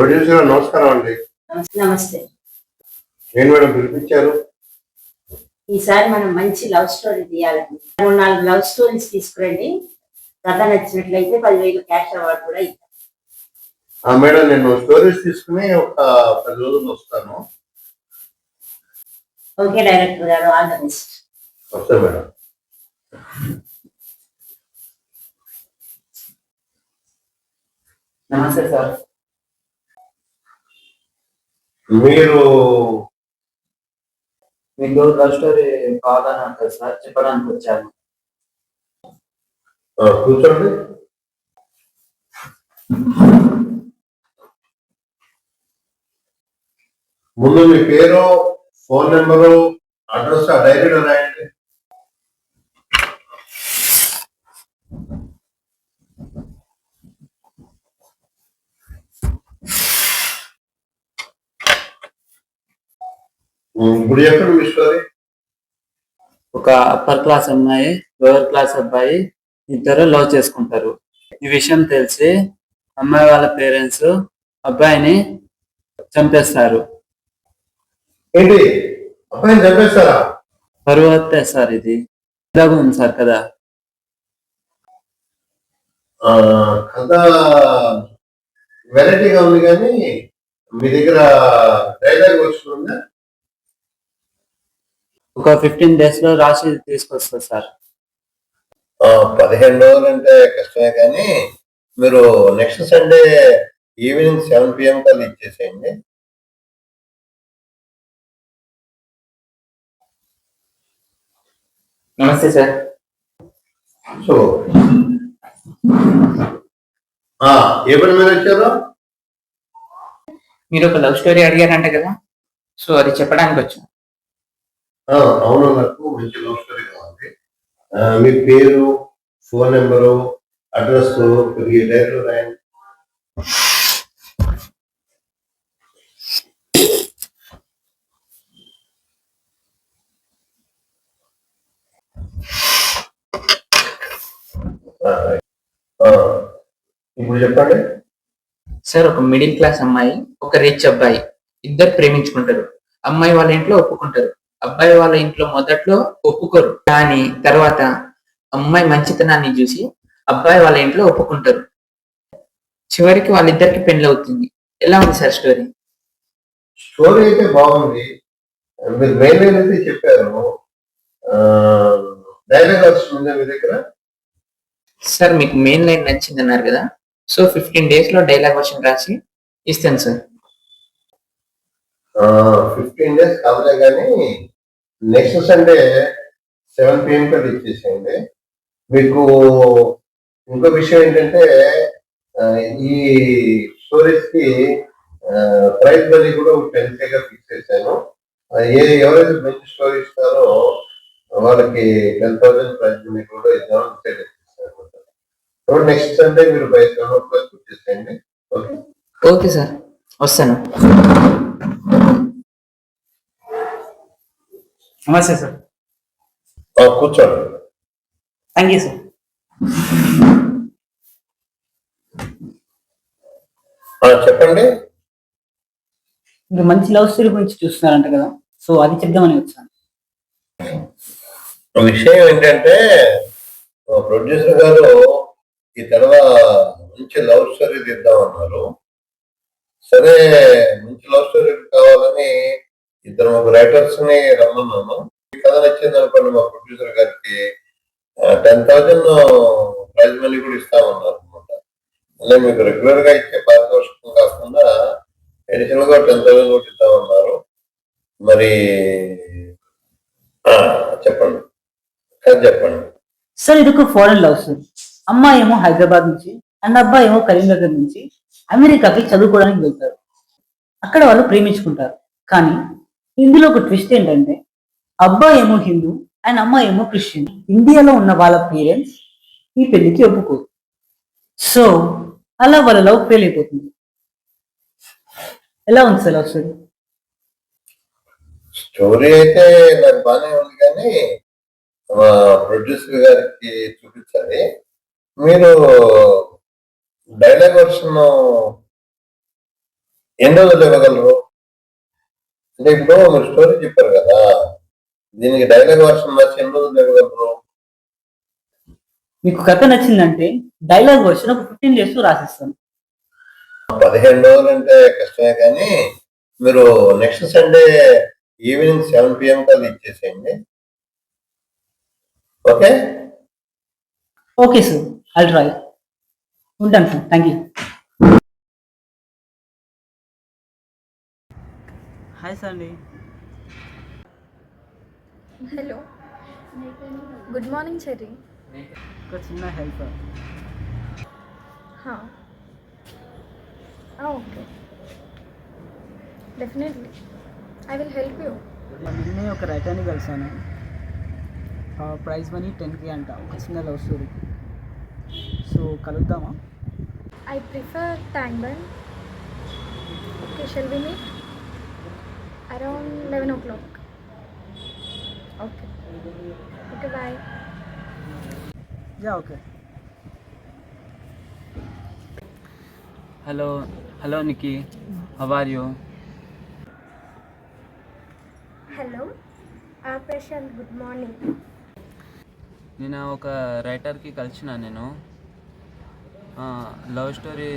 Producer గారు నమస్కారం అండి. నమస్తే ఏం మేడం పిలిపించారు. ఈసారి మనం మంచి లవ్ స్టోరీ తీయాలండి. మూడు నాలుగు లవ్ స్టోరీస్ తీసుకురండి. కథ నచ్చినట్లయితే పదివేలు క్యాష్ అవార్డు కూడా ఇస్తాం. ఆ మేడం నేను స్టోరీస్ తీసుకుని ఒక పది రోజులు వస్తాను. ఓకే డైరెక్టర్ గారు ఆల్ ద బెస్ట్. వస్తా మేడం. నమస్తే సార్. మీరు మీకు లవ్ స్టోరీ కావాలని అంటారు సార్? చెప్పడానికి వచ్చాను. కూర్చోండి. ముందు మీ పేరు ఫోన్ నెంబరు అడ్రస్ ఆ డైరీలో రాయండి. ఇప్పుడు చెప్పండి మీ స్టోరీ ఒక అప్పర్ క్లాస్ అమ్మాయి లోవర్ క్లాస్ అబ్బాయి ఇద్దరు లవ్ చేసుకుంటారు. ఈ విషయం తెలిసి అమ్మాయి వాళ్ళ పేరెంట్స్ అబ్బాయిని చంపేస్తారు. ఏంటి? అబ్బాయిని చంపేస్తారా? తరువాతే సార్ ఇది. ఇలాగ ఉంది సార్ కదా. కథ వెరైటీగా ఉంది కానీ మీ దగ్గర డైలాగ్ వస్తుందా ఒక ఫిఫ్టీన్ డేస్లో రాసి తీసుకొస్తా సార్. ఆ, పదిహేను రోజులు అంటే కష్టమే కానీ మీరు next Sunday evening seven PM కల్లా ఇచ్చేసేయండి. నమస్తే సార్. సో ఆ, ఏ పని మీద వచ్చారు? మీరు ఒక లవ్ స్టోరీ అడిగారంట కదా సో అది చెప్పడానికి వచ్చాను అవును నాకు మంచి లవ్ స్టోరీ కావాలి మీ పేరు ఫోన్ నెంబరు అడ్రస్ కొద్దిగా డైరీలో రాయండి ఇప్పుడు చెప్పండి. సార్ ఒక మిడిల్ క్లాస్ అమ్మాయి ఒక రిచ్ అబ్బాయి ఇద్దరు ప్రేమించుకుంటారు. అమ్మాయి వాళ్ళ ఇంట్లో ఒప్పుకుంటారు. అబ్బాయి వాళ్ళ ఇంట్లో మొదట్లో ఒప్పుకోరు. కానీ తర్వాత అమ్మాయి మంచితనాన్ని చూసి అబ్బాయి వాళ్ళ ఇంట్లో ఒప్పుకుంటారు. చివరికి వాళ్ళిద్దరికి పెళ్ళి అవుతుంది. ఎలా ఉంది సార్ స్టోరీ? స్టోరీ అయితే బాగుంది. మీరు మెయిన్ లైన్ అయితే చెప్పారు. డైలాగ్ వస్తుందా మీ దగ్గర? సార్ మీకు మెయిన్ లైన్ నచ్చింది అన్నారు కదా. సో ఫిఫ్టీన్ డేస్లో డైలాగ్ వర్షన్ రాసి ఇస్తాను సార్. ఫిఫ్టీన్ డేస్ కాదులే కానీ నెక్స్ట్ సండే సెవెన్ పిఎం కల్లా ఇచ్చేసేయండి మీకు ఇంకో విషయం ఏంటంటే ఈ స్టోరీస్కి ప్రైస్ మనీ కూడా టెన్గా ఫిక్స్ చేశాను. ఏ ఎవరైతే మంచి స్టోరీ ఇస్తారో వాళ్ళకి టెన్ థౌసండ్ ప్రైజ్ మనీ కూడా ఇద్దామని డిసైడ్ చేశాను నెక్స్ట్ సండే మీరు బై సెవెన్ ఓ క్లాక్ వచ్చేసేయండి. ఓకే? Okay sir. వస్తాను. నమస్తే సార్. కూర్చోండి. థ్యాంక్ యూ సార్ చెప్పండి. మీరు మంచి లవ్ స్టోరీ గురించి చూస్తున్నారంట కదా సో అది చెప్దామని వచ్చాను. విషయం ఏంటంటే ప్రొడ్యూసర్ గారు ఈ తర్వాత మంచి లవ్ స్టోరీ తీద్దామన్నారు. సరే మంచి లవ్ స్టోరీ కావాలని ఇద్దరు ముగ్గురు రైటర్స్ని రమ్మన్నాను ఈ కథ నచ్చింది అనుకోండి మా ప్రొడ్యూసర్ గారికి. టెన్ థౌజండ్ ప్రైజ్ మనీ కూడా ఇస్తామన్నారు అనమాట అదే మీకు రెగ్యులర్గా ఇచ్చే పారితోషికం కాకుండా ఎడిషనల్గా టెన్ థౌజండ్ కూడా ఇస్తామన్నారు. మరి చెప్పండి. కథ చెప్పండి. సార్ ఇది ఒక ఫారెన్ లవ్ సార్ అమ్మాయి ఏమో హైదరాబాద్ నుంచి అండ్ అబ్బాయి ఏమో కరీంనగర్ నుంచి అమెరికాకి చదువుకోవడానికి వెళ్తారు. అక్కడ వాళ్ళు ప్రేమించుకుంటారు. కానీ ఇందులో ఒక ట్విస్ట్ ఏంటంటే అబ్బాయి ఏమో హిందూ అండ్ అమ్మాయి ఏమో క్రిస్టియన్. ఇండియాలో ఉన్న వాళ్ళ పేరెంట్స్ ఈ పెళ్ళికి ఒప్పుకోరు. సో అలా వాళ్ళ లవ్ ఫెయిల్ అయిపోతుంది. ఎలా ఉంది సార్ లవ్ స్టోరీ స్టోరీ అయితే నాకు బాగానే ఉంది కానీ ప్రొడ్యూసర్ గారికి చూపించాలి. మీరు డైలాగ్ వర్షన్ ఎన్ని రోజులు ఇవ్వగలరు? అంటే ఇప్పుడు మీరు స్టోరీ చెప్పారు కదా దీనికి డైలాగ్ వర్షన్ రాసి ఎన్ని రోజులు ఇవ్వగలరు మీకు కథ నచ్చిందంటే డైలాగ్ వర్షన్ ఒక ఫిఫ్టీన్ డేస్లో రాసిస్తాను. పదిహేను రోజులు అంటే కష్టమే కానీ మీరు next Sunday evening seven PM కల్లా ఇచ్చేసేయండి. Okay? Okay sir I try ఉంటాను sir thank you hi Sandy hello good morning Cherry ఒక చిన్న help okay definitely I will help you నిన్నే ఒక రైటర్ని కలిసాను. ప్రైజ్ మనీ టెన్ కే అంట. ఒక చిన్న love story so కలుద్దామా? I prefer bun okay shall we meet around eleven o'clock. Okay. Okay bye. Yeah okay. Hello hello Nikki how are you hello ఆ Prashant good morning. నేను ఒక రైటర్కి కలిసిన నేను. Love story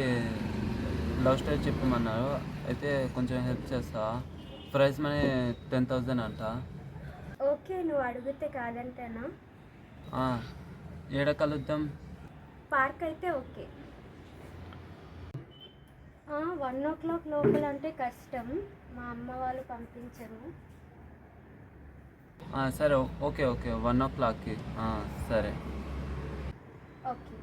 love story చెప్పమన్నారు. అయితే కొంచెం help చేస్తా. Price money ten thousand అంట. ఓకే నువ్వు అడిగితే కాదంటేనా? ఏడ కలుద్దాం? పార్క్ అయితే ఓకే. వన్ ఓ క్లాక్ లోపల అంటే కష్టం. మా అమ్మ వాళ్ళు పంపించరు. సరే ఓకే ఓకే వన్ ఓ క్లాక్కి. సరే. ఓకే.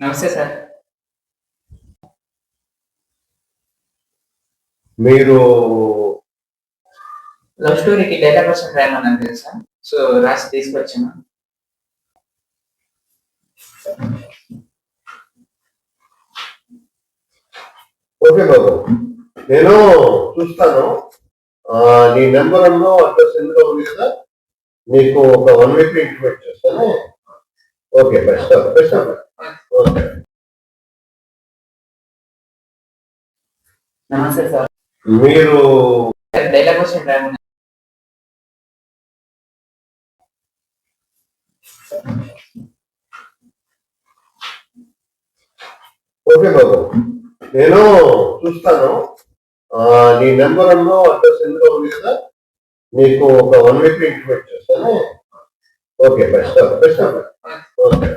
నమస్తే సార్. మీరు లవ్ స్టోరీకి డేటా పర్సన్ రాయమన్నాను కదా సార్. సో రాసి తీసుకొచ్చాను. ఓకే బాబు. నేను చూస్తాను. నీ నెంబర్ అన్నో అడ్రస్ ఎందులో ఉంది కదా? నీకు ఒక వన్ వీక్ ఇంటిమేట్ చేస్తాను. ఓకే బెస్ట్ బెస్ట్ నమస్తే సార్. మీరు డైలాగ్ రాయమన్నాను ఓకే బాబు. నేను చూస్తాను. నీ నెంబర్ అన్నో అడ్రస్ ఎందులో ఉంది కదా నీకు ఒక వన్ వీక్ ఇంటిమేట్ చేస్తాను. Okay best best okay.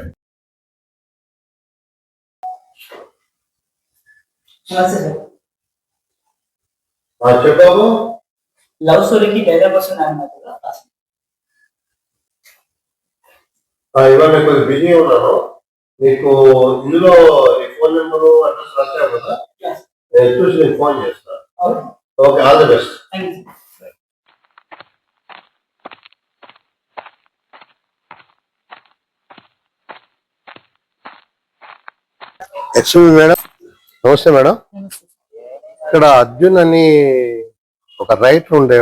చెప్పాము లవ్ స్టోరీకి డైలాగ్ వస్తుంది అన్నట్టుగా రాసింది ఇవాళ నేను కొంచెం బిజీ ఉన్నాను నీకు ఇందులో నీ ఫోన్ నెంబరు అడ్రస్ రాసావు కదా? నేను చూసి నీకు ఫోన్ చేస్తాను okay all the best. Excuse madam నమస్తే మేడం. ఇక్కడ అర్జున్ అని ఒక రైటర్ ఉండే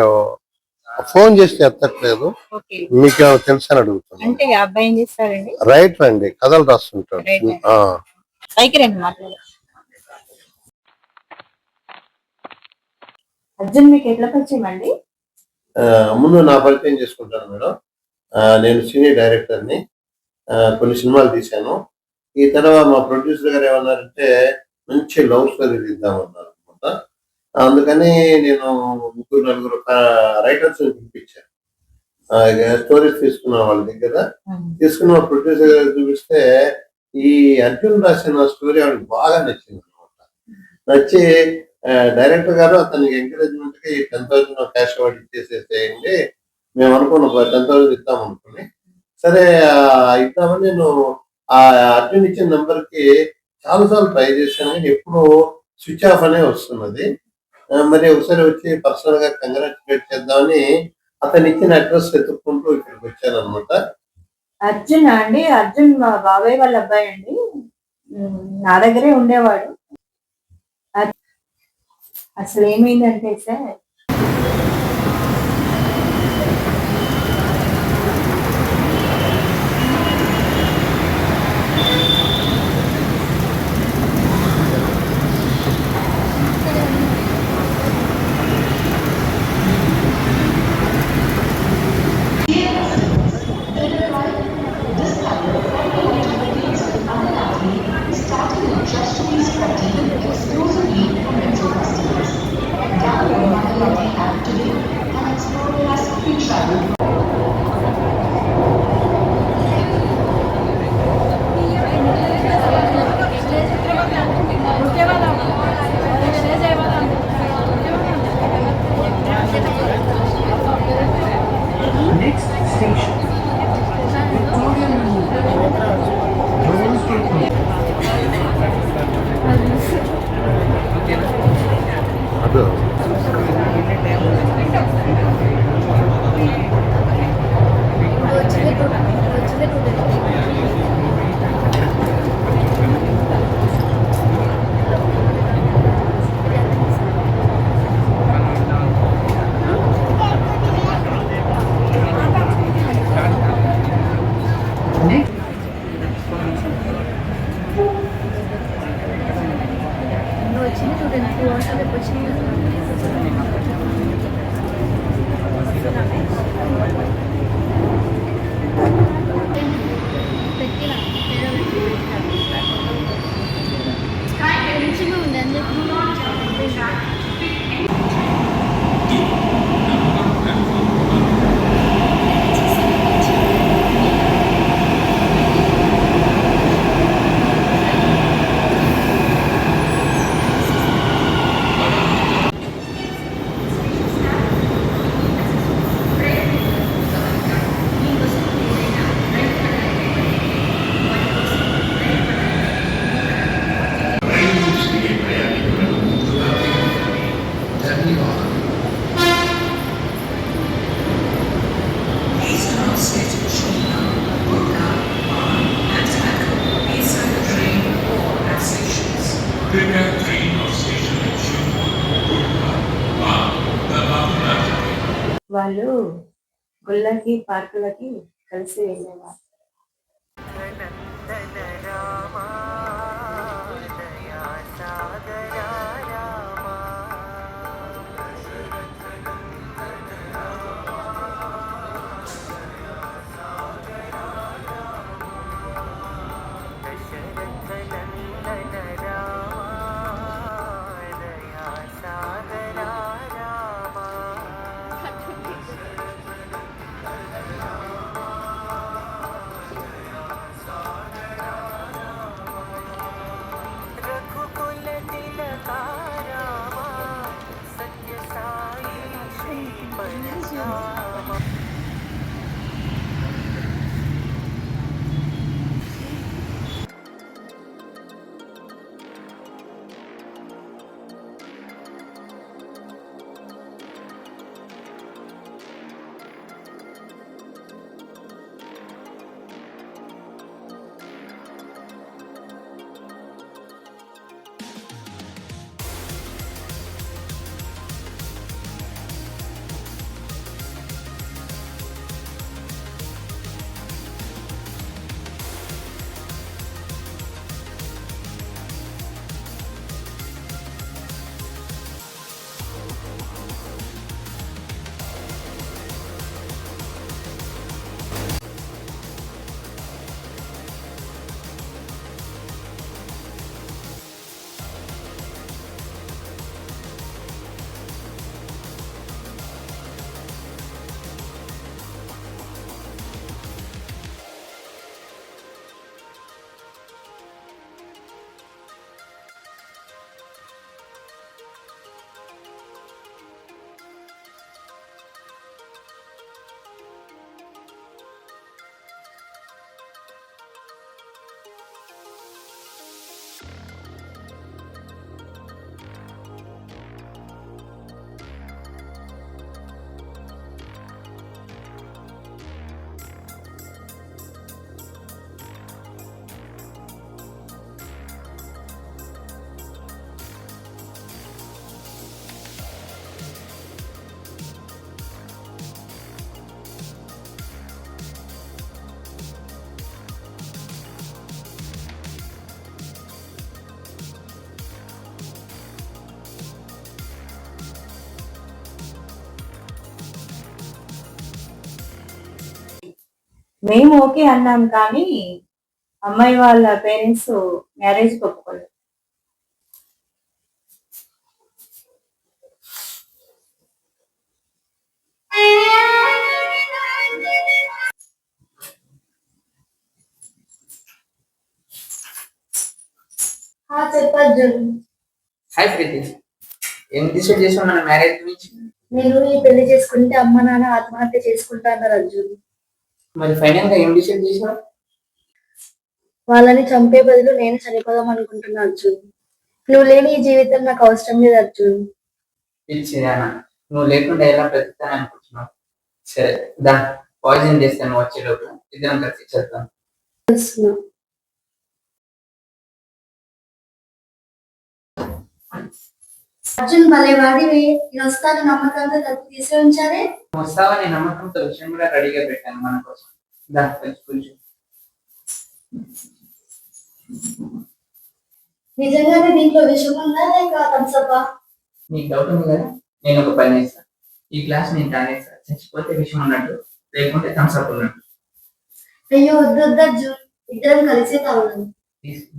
ఫోన్ చేస్తే ఎత్తట్లేదు. మీకు ఏమైనా తెలుసా అని అడుగుతున్నాను. రైటర్ అండి కథలు రాస్తుంటాడు. అర్జున్ మీకు ఎట్లా పరిచయం అండి? ముందు నా పరిచయం చేసుకుంటాను మేడం. నేను సీనియర్ డైరెక్టర్ని. కొన్ని సినిమాలు తీశాను. ఈ తర్వాత మా ప్రొడ్యూసర్ గారు ఏమన్నారంటే మంచి లవ్ స్టోరీ తీద్దామన్నారు అనమాట. అందుకని నేను ముగ్గురు నలుగురు రైటర్స్ పిలిపించాను. స్టోరీస్ తీసుకున్న వాళ్ళ దగ్గర తీసుకున్న ప్రొడ్యూసర్ గారు చూపిస్తే ఈ అర్జున్ రాసిన స్టోరీ ఆవిడకి బాగా నచ్చింది అనమాట. నచ్చి డైరెక్టర్ గారు అతనికి ఎంకరేజ్మెంట్కి టెన్ థౌసండ్ క్యాష్ అవార్డు ఇచ్చేసేసేయండి. మేము అనుకున్న టెన్ థౌసండ్ ఇద్దాం అనుకుని. సరే ఇద్దామని నేను ఆ అర్జున్ ఇచ్చిన నెంబర్కి చాలాసార్లు ట్రై చేశాను కానీ ఎప్పుడు స్విచ్ ఆఫ్ అనే వస్తున్నది. మరి ఒకసారి వచ్చి పర్సనల్గా కంగ్రాచులేట్ చేద్దామని అతను ఇచ్చిన అడ్రస్ వెతుక్కుంటూ ఇక్కడికి వచ్చాను అనమాట అర్జున్ అండి? అర్జున్ మా బాబాయ్ వాళ్ళ అబ్బాయి అండి. నా దగ్గరే ఉండేవాడు. అసలు ఏమైందంటే సార్ గుళ్ళకి పార్కులకి కలిసి వెళ్ళేవారు మేము ఓకే అన్నాం కానీ అమ్మాయి వాళ్ళ పేరెంట్స్ మ్యారేజ్ ఒప్పుకోలేదు. హాయ్ ప్రీతి ఏం డిసైడ్ చేసాం మన మ్యారేజ్ గురించి? నేను ఈ పెళ్ళి చేసుకుంటే అమ్మ నాన్న ఆత్మహత్య చేసుకుంటా అన్నారు అర్జున్ మరి ఫైనల్గా ఏం డిసైడ్ చేసావు వాళ్ళని చంపే బదులు నేను చనిపోదాం అనుకుంటున్నా అర్జున్. నువ్వు లేని ఈ జీవితం నాకు అవసరం లేదు అర్జున్. పిలిచిదానా నువ్వు లేకుండా ఎలా బ్రతుకుతాను అనుకుంటున్నావు? సరే దా పాయిజన్ చేస్తాను వచ్చే లోపల ఇద్దరం కలిసి చేద్దాం. అర్జున్ భలే వాడివి నేను వస్తాను నమ్మకంతో తప్పు తీసి ఉంచారే వస్తావని నమ్మకంతో విషయం కూడా రెడీగా పెట్టాను మన కోసం. దా కలిసి కూర్చో నిజంగానే దీంట్లో విషయం ఉందా లేక థమ్సప్పా నీకు డౌట్ ఉంది కదా? నేను ఒక పని చేస్తాను ఈ క్లాస్ నేను తాగేస్తా చచ్చిపోతే విషయం ఉన్నట్టు లేకుంటే థమ్స్ అప్ ఉన్నట్టు. అయ్యో వద్దు వద్దు అర్జున్. ఇద్దరం కలిసే తాగుదాం. తీసుకో.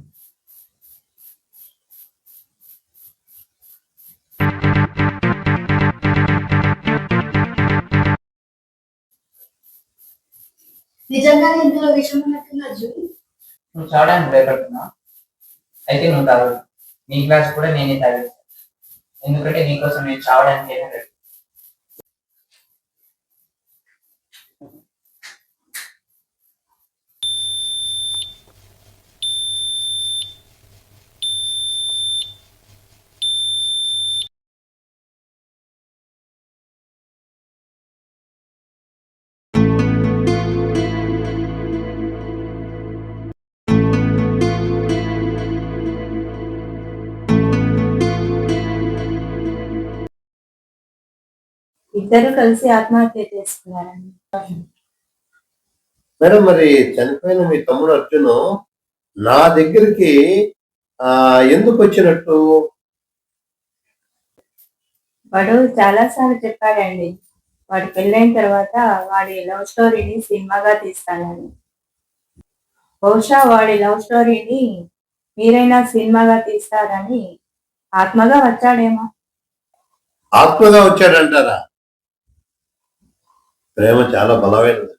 నిజంగానే ఇందులో విషయం ఉన్నట్టున్నా అర్జున్ నువ్వు చావడానికి భయపడుతున్నావు అయితే నువ్వు తాగు. నీ గ్లాస్ కూడా నేనే తాగేస్తాను ఎందుకంటే నీకోసం నేను చావడానికి ఏమీ ఇద్దరు కలిసి ఆత్మహత్య చేసుకున్నారండి. మేడం మరి చనిపోయిన మీ తమ్ముడు అర్జున్ నా దగ్గరికి ఆ ఎందుకు వచ్చినట్టు? వాడు చాలా సార్లు చెప్పాడండి. వాడి పెళ్ళైన తర్వాత వాడి లవ్ స్టోరీని సినిమాగా తీస్తానని. బహుశా వాడి లవ్ స్టోరీని మీరైనా సినిమాగా తీస్తారని ఆత్మగా వచ్చాడేమో. ఆత్మగా వచ్చాడంటారా? ప్రేమ చాలా బలమైనది